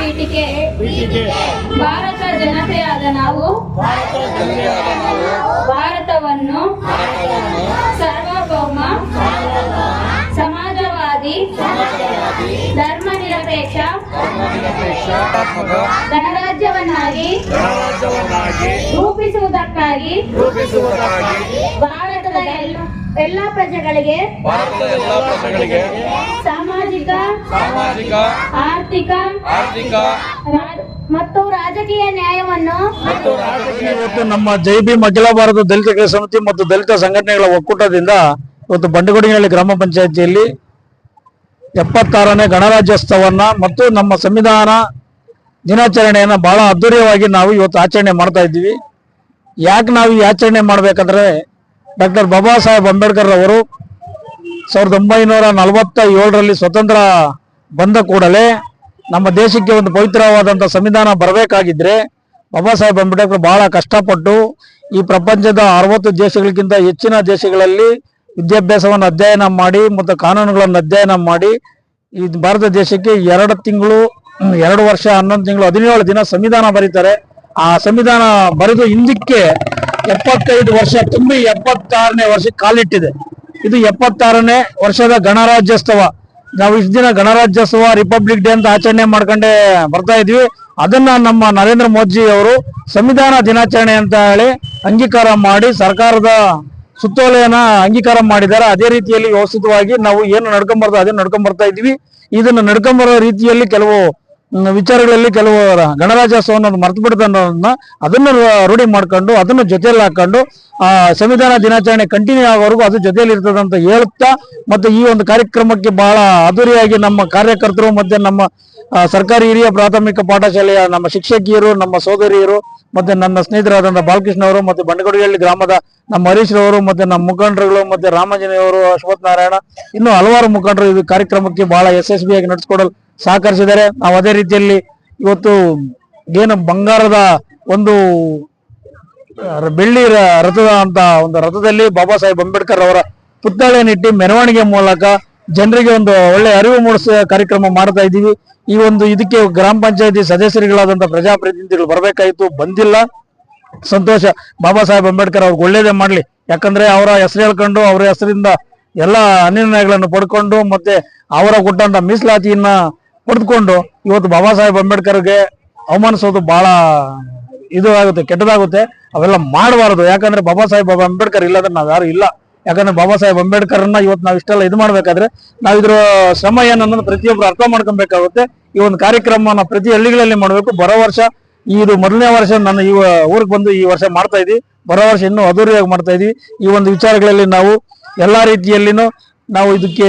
ಪೀಠಿಕೆ. ಭಾರತ ಜನತೆಯಾದ ನಾವು ಭಾರತವನ್ನು ಸಾರ್ವಭೌಮ ಸಮಾಜವಾದಿ ಸಮಾಜವಾದಿ ಧರ್ಮ ನಿರಪೇಕ್ಷ ಧರ್ಮನಿರಪೇಕ್ಷ ಗಣರಾಜ್ಯವನ್ನಾಗಿ ರೂಪಿಸುವುದಕ್ಕಾಗಿ ಭಾರತದ ಎಲ್ಲ ಎಲ್ಲ ಪ್ರಜೆಗಳಿಗೆ ಭಾರತದ ಎಲ್ಲ ಪ್ರಜೆಗಳಿಗೆ ಸಾಮಾಜಿಕ ಸಾಮಾಜಿಕ ಆರ್ಥಿಕ ಆರ್ಥಿಕ ಮತ್ತು ರಾಜಕೀಯ ನ್ಯಾಯವನ್ನು ಮತ್ತು ಇವತ್ತು ನಮ್ಮ ಜೈ ಭೀಮ್ ಅಖಿಲ ಭಾರತ ದಲಿತ ಸಮಿತಿ ಮತ್ತು ದಲಿತ ಸಂಘಟನೆಗಳ ಒಕ್ಕೂಟದಿಂದ ಇವತ್ತು ಬಂಡಗೋಡಿನಹಳ್ಳಿ ಗ್ರಾಮ ಪಂಚಾಯತಿಯಲ್ಲಿ ಎಪ್ಪತ್ತಾರನೇ ಗಣರಾಜ್ಯೋತ್ಸವನ್ನ ಮತ್ತು ನಮ್ಮ ಸಂವಿಧಾನ ದಿನಾಚರಣೆಯನ್ನ ಬಹಳ ಅದ್ದೂರಿಯವಾಗಿ ನಾವು ಇವತ್ತು ಆಚರಣೆ ಮಾಡ್ತಾ ಇದ್ದೀವಿ. ಯಾಕೆ ನಾವು ಈ ಆಚರಣೆ ಮಾಡ್ಬೇಕಂದ್ರೆ ಡಾಕ್ಟರ್ ಬಾಬಾ ಸಾಹೇಬ್ ಅಂಬೇಡ್ಕರ್ ಅವರು ಸಾವಿರದ ಒಂಬೈನೂರ ನಲವತ್ತ ಏಳರಲ್ಲಿ ಸ್ವತಂತ್ರ ಬಂದ ಕೂಡಲೇ ನಮ್ಮ ದೇಶಕ್ಕೆ ಒಂದು ಪವಿತ್ರವಾದಂಥ ಸಂವಿಧಾನ ಬರಬೇಕಾಗಿದ್ರೆ ಬಾಬಾ ಸಾಹೇಬ್ ಅಂಬೇಡ್ಕರ್ ಬಹಳ ಕಷ್ಟಪಟ್ಟು ಈ ಪ್ರಪಂಚದ ಅರವತ್ತು ದೇಶಗಳಿಗಿಂತ ಹೆಚ್ಚಿನ ದೇಶಗಳಲ್ಲಿ ವಿದ್ಯಾಭ್ಯಾಸವನ್ನು ಅಧ್ಯಯನ ಮಾಡಿ ಮತ್ತು ಕಾನೂನುಗಳನ್ನು ಅಧ್ಯಯನ ಮಾಡಿ ಈ ಭಾರತ ದೇಶಕ್ಕೆ ಎರಡು ತಿಂಗಳು ಎರಡು ವರ್ಷ, ಹನ್ನೊಂದು ತಿಂಗಳು, ಹದಿನೇಳು ದಿನ ಸಂವಿಧಾನ ಬರೀತಾರೆ. ಆ ಸಂವಿಧಾನ ಬರೆದು ಹಿಂದಕ್ಕೆ ಎಪ್ಪತ್ತೈದು ವರ್ಷ, ತುಂಬಿ ಎಪ್ಪತ್ತಾರನೇ ವರ್ಷಕ್ಕೆ ಕಾಲಿಟ್ಟಿದೆ. ಇದು ಎಪ್ಪತ್ತಾರನೇ ವರ್ಷದ ಗಣರಾಜ್ಯೋತ್ಸವ. ನಾವು ಇಷ್ಟು ದಿನ ಗಣರಾಜ್ಯೋತ್ಸವ ರಿಪಬ್ಲಿಕ್ ಡೇ ಅಂತ ಆಚರಣೆ ಮಾಡ್ಕೊಂಡೇ ಬರ್ತಾ ಇದ್ವಿ. ಅದನ್ನ ನಮ್ಮ ನರೇಂದ್ರ ಮೋದಿ ಅವರು ಸಂವಿಧಾನ ದಿನಾಚರಣೆ ಅಂತ ಹೇಳಿ ಅಂಗೀಕಾರ ಮಾಡಿ ಸರ್ಕಾರದ ಸುತ್ತೋಲೆಯನ್ನ ಅಂಗೀಕಾರ ಮಾಡಿದ್ದಾರೆ. ಅದೇ ರೀತಿಯಲ್ಲಿ ವ್ಯವಸ್ಥಿತವಾಗಿ ನಾವು ಏನು ನಡ್ಕೊಂಬರ್ತಾ ನಡ್ಕೊಂಡ್ ಬರ್ತಾ ಇದೀವಿ ಇದನ್ನ ನಡ್ಕೊಂಡ್ ಬರೋ ರೀತಿಯಲ್ಲಿ ಕೆಲವು ವಿಚಾರಗಳಲ್ಲಿ ಕೆಲವು ಗಣರಾಜ್ಯೋತ್ಸವವನ್ನು ಮರ್ತು ಬಿಡ್ತಾ ಅನ್ನೋದನ್ನ ಅದನ್ನ ರೂಢಿ ಮಾಡ್ಕೊಂಡು, ಅದನ್ನ ಜೊತೆಯಲ್ಲಿ ಹಾಕೊಂಡು, ಆ ಸಂವಿಧಾನ ದಿನಾಚರಣೆ ಕಂಟಿನ್ಯೂ ಆಗೋವರೆಗೂ ಅದು ಜೊತೆಯಲ್ಲಿ ಇರ್ತದೆ ಅಂತ ಹೇಳ್ತಾ ಮತ್ತೆ ಈ ಒಂದು ಕಾರ್ಯಕ್ರಮಕ್ಕೆ ಬಹಳ ಅದ್ದೂರಿಯಾಗಿ ನಮ್ಮ ಕಾರ್ಯಕರ್ತರು ಮತ್ತು ನಮ್ಮ ಸರ್ಕಾರಿ ಹಿರಿಯ ಪ್ರಾಥಮಿಕ ಪಾಠಶಾಲೆಯ ನಮ್ಮ ಶಿಕ್ಷಕಿಯರು, ನಮ್ಮ ಸೋದರಿಯರು ಮತ್ತೆ ನನ್ನ ಸ್ನೇಹಿತರಾದಂತಹ ಬಾಲಕೃಷ್ಣ ಅವರು ಮತ್ತೆ ಬಂಡಗಡಿಹಳ್ಳಿ ಗ್ರಾಮದ ನಮ್ಮ ಹರೀಶ್ ರವರು ಮತ್ತೆ ನಮ್ಮ ಮುಖಂಡರುಗಳು ಮತ್ತೆ ರಾಮಾಂಜನೇಯವರು ಅಶ್ವಥ್ ನಾರಾಯಣ, ಇನ್ನು ಹಲವಾರು ಮುಖಂಡರು ಇದು ಕಾರ್ಯಕ್ರಮಕ್ಕೆ ಬಹಳ ಯಶಸ್ವಿಯಾಗಿ ನಡೆಸಿಕೊಡಲು ಸಹಕರಿಸಿದ್ದಾರೆ. ನಾವು ಅದೇ ರೀತಿಯಲ್ಲಿ ಇವತ್ತು ಏನು ಬಂಗಾರದ ಒಂದು ಬೆಳ್ಳಿ ರಥದ ಅಂತ ಒಂದು ರಥದಲ್ಲಿ ಬಾಬಾ ಸಾಹೇಬ್ ಅಂಬೇಡ್ಕರ್ ಅವರ ಪುತ್ಥಳಿಯನ್ನಿಟ್ಟು ಮೆರವಣಿಗೆ ಮೂಲಕ ಜನರಿಗೆ ಒಂದು ಒಳ್ಳೆ ಅರಿವು ಮೂಡಿಸುವ ಕಾರ್ಯಕ್ರಮ ಮಾಡ್ತಾ ಇದ್ದೀವಿ. ಈ ಒಂದು ಇದಕ್ಕೆ ಗ್ರಾಮ ಪಂಚಾಯತಿ ಸದಸ್ಯರುಗಳಾದಂತಹ ಪ್ರಜಾಪ್ರತಿನಿಧಿಗಳು ಬರಬೇಕಾಯಿತು, ಬಂದಿಲ್ಲ. ಸಂತೋಷ. ಬಾಬಾ ಸಾಹೇಬ್ ಅಂಬೇಡ್ಕರ್ ಅವ್ರಿಗೆ ಒಳ್ಳೇದೇ ಮಾಡ್ಲಿ. ಯಾಕಂದ್ರೆ ಅವರ ಹೆಸರು ಹೇಳ್ಕೊಂಡು, ಅವರ ಹೆಸರಿಂದ ಎಲ್ಲ ಅನಿರ್ಣಯಗಳನ್ನು ಪಡ್ಕೊಂಡು, ಮತ್ತೆ ಅವರ ಕೊಟ್ಟಂತ ಮೀಸಲಾತಿಯನ್ನ ಪಡೆದುಕೊಂಡು ಇವತ್ತು ಬಾಬಾ ಸಾಹೇಬ್ ಅಂಬೇಡ್ಕರ್ಗೆ ಅವಮಾನಿಸೋದು ಬಹಳ ಇದು ಆಗುತ್ತೆ, ಕೆಟ್ಟದಾಗುತ್ತೆ. ಅವೆಲ್ಲ ಮಾಡಬಾರದು. ಯಾಕಂದ್ರೆ ಬಾಬಾ ಸಾಹೇಬ್ ಅಂಬೇಡ್ಕರ್ ಇಲ್ಲದ್ರೆ ನಾವ್ ಯಾರು ಇಲ್ಲ. ಯಾಕಂದ್ರೆ ಬಾಬಾ ಸಾಹೇಬ್ ಅಂಬೇಡ್ಕರ್ನ ಇವತ್ತು ನಾವು ಇಷ್ಟೆಲ್ಲ ಇದು ಮಾಡ್ಬೇಕಾದ್ರೆ ನಾವ್ ಇದ್ರ ಶ್ರಮ ಏನನ್ನ ಪ್ರತಿಯೊಬ್ರು ಅರ್ಥ ಮಾಡ್ಕೊಬೇಕಾಗುತ್ತೆ. ಈ ಒಂದು ಕಾರ್ಯಕ್ರಮನ ಪ್ರತಿ ಹಳ್ಳಿಗಳಲ್ಲಿ ಮಾಡಬೇಕು. ಬರೋ ವರ್ಷ ಇದು ಮೊದಲನೇ ವರ್ಷ ನಾನು ಈ ಊರಿಗೆ ಬಂದು ಈ ವರ್ಷ ಮಾಡ್ತಾ ಇದ್ವಿ. ಬರೋ ವರ್ಷ ಇನ್ನೂ ಅದೂರಿಯಾಗಿ ಮಾಡ್ತಾ ಇದೀವಿ. ಈ ಒಂದು ವಿಚಾರಗಳಲ್ಲಿ ನಾವು ಎಲ್ಲಾ ರೀತಿಯಲ್ಲಿನೂ ನಾವು ಇದಕ್ಕೆ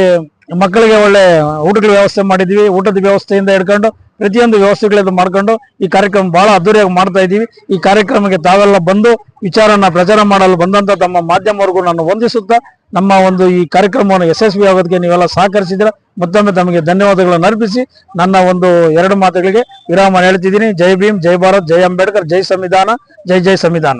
ಮಕ್ಕಳಿಗೆ ಒಳ್ಳೆ ಊಟಗಳ ವ್ಯವಸ್ಥೆ ಮಾಡಿದ್ವಿ. ಊಟದ ವ್ಯವಸ್ಥೆಯಿಂದ ಹಿಡ್ಕೊಂಡು ಪ್ರತಿಯೊಂದು ವ್ಯವಸ್ಥೆಗಳಿಂದ ಮಾಡ್ಕೊಂಡು ಈ ಕಾರ್ಯಕ್ರಮ ಬಹಳ ಅದ್ದೂರಿಯಾಗಿ ಮಾಡ್ತಾ ಇದ್ದೀವಿ. ಈ ಕಾರ್ಯಕ್ರಮಕ್ಕೆ ತಾವೆಲ್ಲ ಬಂದು ವಿಚಾರನ ಪ್ರಚಾರ ಮಾಡಲು ಬಂದಂತ ತಮ್ಮ ಮಾಧ್ಯಮವರೆಗೂ ನಾನು ವಂದಿಸುತ್ತಾ, ನಮ್ಮ ಒಂದು ಈ ಕಾರ್ಯಕ್ರಮವನ್ನು ಯಶಸ್ವಿ ಆಗೋದಕ್ಕೆ ನೀವೆಲ್ಲ ಸಹಕರಿಸಿದ್ರ, ಮತ್ತೊಮ್ಮೆ ತಮಗೆ ಧನ್ಯವಾದಗಳನ್ನು ಅರ್ಪಿಸಿ, ನನ್ನ ಒಂದು ಎರಡು ಮಾತುಗಳಿಗೆ ವಿರಾಮ ಹೇಳ್ತಿದ್ದೀನಿ. ಜೈ ಭೀಮ್, ಜೈ ಭಾರತ್, ಜೈ ಅಂಬೇಡ್ಕರ್, ಜೈ ಸಂವಿಧಾನ, ಜೈ ಜೈ ಸಂವಿಧಾನ.